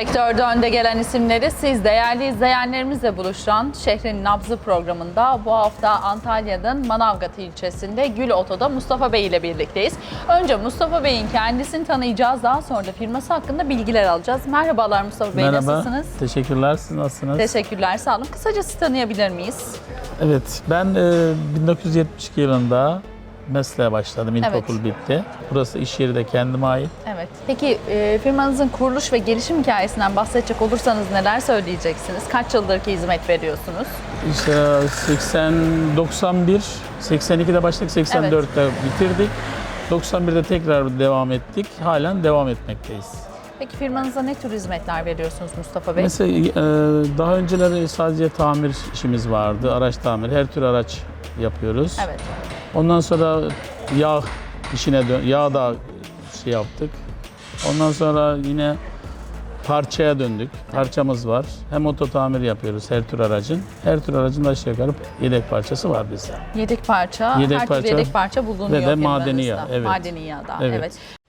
Sektörde önde gelen isimleri siz değerli izleyenlerimizle buluşturan Şehrin Nabzı programında bu hafta Antalya'nın Manavgat ilçesinde Gül Oto'da Mustafa Bey ile birlikteyiz. Önce Mustafa Bey'in kendisini tanıyacağız. Daha sonra da firması hakkında bilgiler alacağız. Merhabalar Mustafa Bey Merhaba. nasılsınız? Teşekkürler. Siz nasılsınız? Teşekkürler sağ olun. Kısaca sizi tanıyabilir miyiz? evet, ben e, 1972 yılında mesleğe başladım. İlkokul bitti. Burası iş yeri de kendime ait. Evet. Peki e, firmanızın kuruluş ve gelişim hikayesinden bahsedecek olursanız neler söyleyeceksiniz? Kaç yıldır ki hizmet veriyorsunuz? İşte 80, 91, 82'de başladık, 84'te bitirdik. 91'de tekrar devam ettik. Halen devam etmekteyiz. Peki firmanıza ne tür hizmetler veriyorsunuz Mustafa Bey? Mesela e, daha önceleri sadece tamir işimiz vardı. Araç tamiri, her tür araç yapıyoruz. Evet. Ondan sonra yağ işine dön, yağ da şey yaptık. Ondan sonra yine parçaya döndük. Parçamız var. Hem oto tamir yapıyoruz her tür aracın. Her tür aracın da aşağı yukarı yedek parçası var bizde. Yedek parça, Yedek her parça türlü yedek parça bulunuyor ve de madeni yağ, evet. Madeni yağ da, evet. Evet.